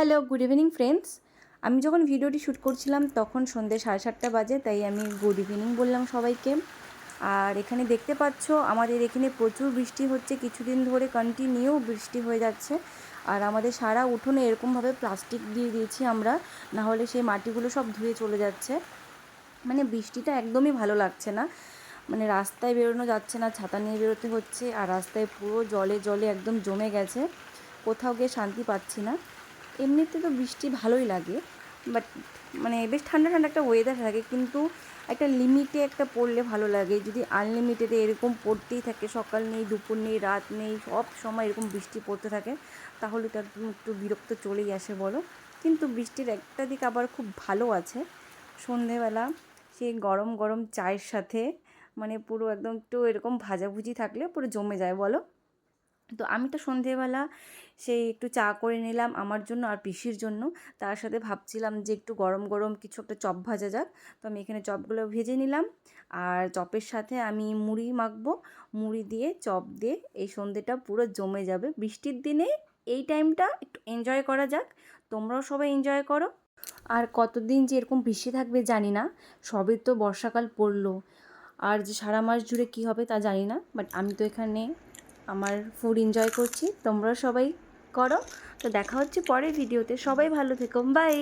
Hello good evening friends আমি যখন ভিডিওটি শ্যুট করছিলাম তখন সন্ধ্যে সাড়ে সাতটা বাজে, তাই আমি গুড ইভিনিং বললাম সবাইকে। আর এখানে দেখতে পাচ্ছ, আমাদের এখানে প্রচুর বৃষ্টি হচ্ছে, কিছুদিন ধরে কন্টিনিউ বৃষ্টি হয়ে যাচ্ছে। আর আমাদের সারা উঠোনে এরকমভাবে প্লাস্টিক দিয়ে দিয়েছি আমরা না হলে সেই মাটিগুলো সব ধুয়ে চলে যাচ্ছে। মানে বৃষ্টিটা একদমই ভালো লাগছে না। মানে রাস্তায় বেরোনো যাচ্ছে না, ছাতা নিয়ে বেরোতে হচ্ছে, আর রাস্তায় পুরো জলে জলে একদম জমে গেছে। কোথাও গিয়ে শান্তি পাচ্ছি না। এমনিতে তো বৃষ্টি ভালোই লাগে বাট মানে বেশ ঠান্ডা ঠান্ডা একটা ওয়েদার থাকে, কিন্তু একটা লিমিটে একটা পড়লে ভালো লাগে। যদি আনলিমিটেডে এরকম পড়তেই থাকে, সকাল নেই, দুপুর নেই, রাত নেই, সব সময় এরকম বৃষ্টি পড়তে থাকে, তাহলে তো একদম একটু বিরক্ত চলেই আসে বলো। কিন্তু বৃষ্টির একটা দিক আবার খুব ভালো আছে, সন্ধেবেলা সেই গরম গরম চায়ের সাথে মানে পুরো একদম একটু এরকম ভাজাভুজি থাকলে পুরো জমে যায় বলো। তো আমি তো সন্ধেবেলা সেই একটু চা করে নিলাম আমার জন্য আর পিসির জন্য। তার সাথে ভাবছিলাম যে একটু গরম গরম কিছু একটা চপ ভাজা যাক। তো আমি এখানে চপগুলো ভেজে নিলাম আর চপের সাথে আমি মুড়ি মাখবো। মুড়ি দিয়ে চপ দিয়ে এই সন্ধেটা পুরো জমে যাবে। বৃষ্টির দিনে এই টাইমটা একটু এনজয় করা যাক। তোমরাও সবাই এনজয় করো। আর কতদিন যে এরকম বৃষ্টি থাকবে জানি না। সবে তো বর্ষাকাল পড়ল। আর যে সারা মাস জুড়ে কী হবে তা জানি না। বাট আমি তো এখানে আমার ফুড এনজয় করছি। তোমরাও সবাই করো। তো দেখা হচ্ছে পরের ভিডিওতে সবাই ভালো থেকো। বাই